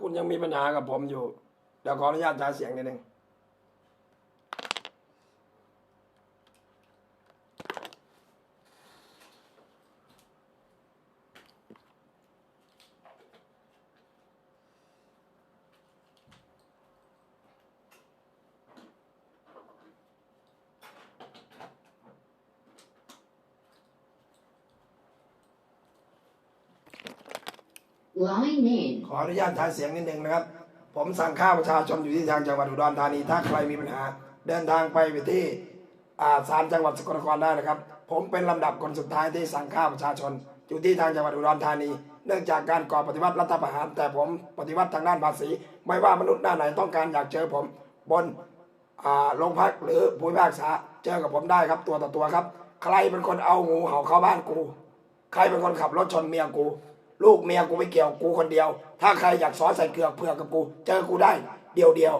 คุณยังมีปัญหากับผมอยู่ เดี๋ยวขออนุญาตใช้เสียงนิดนึง Line in. ขออนุญาตใช้เสียงนิดนึงนะครับ ผมสั่งข้าวประชาชนอยู่ที่ทางจังหวัดอุดรธานี ถ้าใครมีปัญหา เดินทางไปไปที่ศาลจังหวัดสกลนครได้นะครับ ผมเป็นลำดับคนสุดท้ายที่สั่งข้าวประชาชน อยู่ที่ทางจังหวัดอุดรธานี เนื่องจากการก่อปฏิวัติรัฐประหาร แต่ผมปฏิวัติทางด้านภาษี ไม่ว่ามนุษย์หน้าไหนต้องการอยากเจอผมบนโรงพักหรือผู้พิพากษาเจอกับผมได้ครับตัวต่อตัวครับ ใครเป็นคนเอางูเห่าเข้าบ้านกู ใครเป็นคนขับรถชนเมียกู ลูกเมียกูไม่เกี่ยวกูคนเดียว ถ้าใครอยากสอนใส่เกลือกเผือกกับกู เจอกูได้ เดียวเดียว